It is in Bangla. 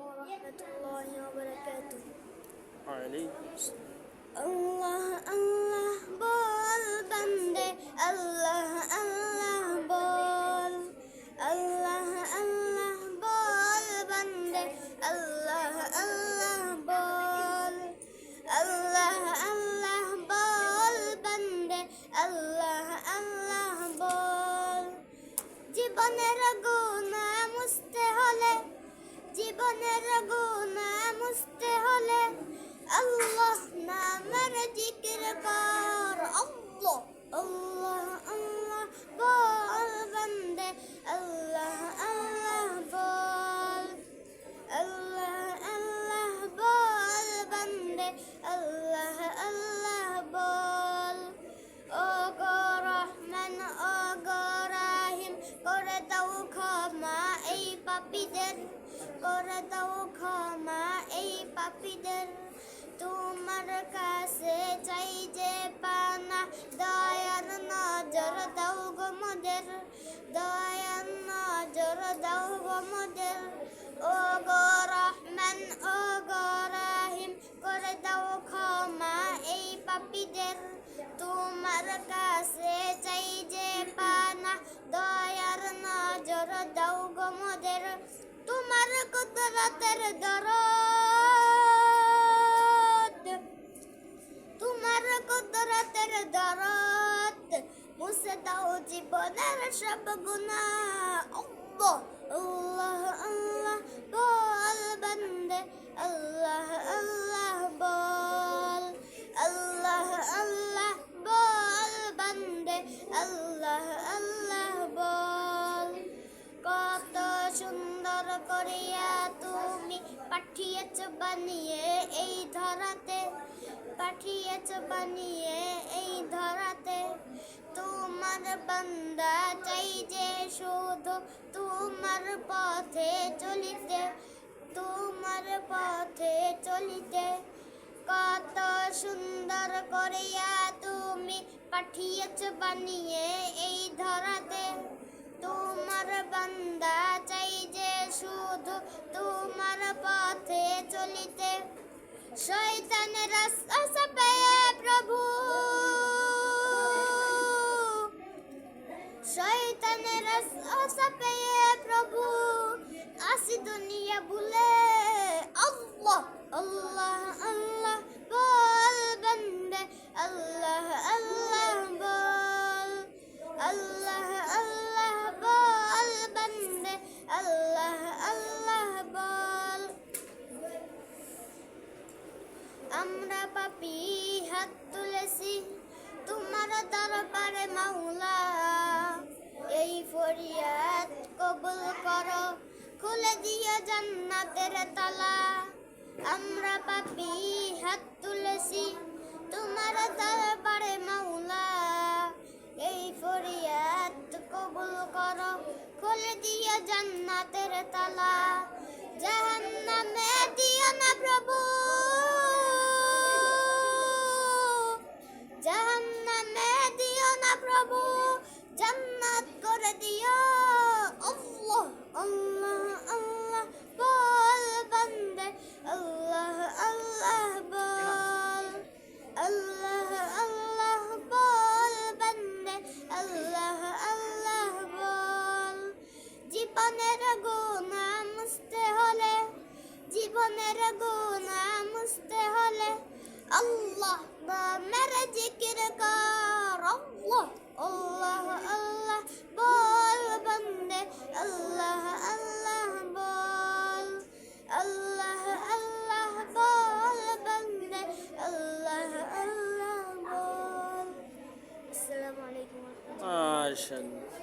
ورحمة الله وبركاته وعليكم السلام الله الله بارك নামের জিকির কর আল্লাহ আল্লাহ আল্লাহ বল বন্দে আল্লাহ আল্লাহ বল আল্লাহ আল্লাহ বল বন্দে আল্লাহ আল্লাহ বল ও গো রহমান ও গো রাহিম করে দাও ক্ষমা এই পাপীদের করে দাও ক্ষমা এই পাপীদের তোমার কাছে চাই যে পানা। দয়ার নজর দাও গো মোদের, দয়ার নজর দাও গো মোদের। ও গো রহমান, ও গো রাহিম, করে দাও ক্ষমা এই পাপীদের। তোমার কাছে চাই যে পানা। দয়ার নজর দাও গো মোদের। তোমার কুদরতের দরদ দাও জীবনের সব গুণা। আল্লাহ আল্লাহ বল বন্দে। আল্লাহ আল্লাহ, বল। আল্লাহ আল্লাহ, বল বন্দে। আল্লাহ আল্লাহ, বল। কত সুন্দর করিয়া তুমি পাঠিয়েছ বানিয়ে এই ধরাতে। পাঠিয়েছ বানিয়ে এই ধরাতে। তোমার বান্দা চাই যে শুধু তোমার পথে চলিতে, তোমার পথে চলিতে। কত সুন্দর করিয়া তুমি পাঠিয়েছ বানিয়ে এই ধরাতে। তোমার বান্দা চাই যে শুধু তোমার পথে চলিতে। শয়তানের আশা পেয়ে প্রভু পেয়ে প্রভু আসি দুনিয়া আল্লাহ আল্লাহ আল্লাহ বল বন্দে আল্লাহ আল্লাহ বল আল্লাহ আল্লাহ বল বন্দে আল্লাহ আল্লাহ বল আমরা পাপি হাত তুলেছি তোমার দরবারে মাওলা খুলে দিও জান্নাতের তালা। আমরা পাপি হাত তুলেছি, তোমার দরবারে মাওলা। এই ফরিয়াদ কবুল করো, খুলে দিও জান্নাতের তালা। জাহান্নামে দিও না প্রভু। গুণা মুছতে হলে আল্লাহ নামের জিকির কর আল্লাহ আল্লাহ আল্লাহ বল বন্দে আল্লাহ আল্লাহ বল আল্লাহ আল্লাহ বল বন্দে আল্লাহ আল্লাহ বল আসসালামু আলাইকুম ওয়া রাহমাতুল্লাহ মাশাআল্লাহ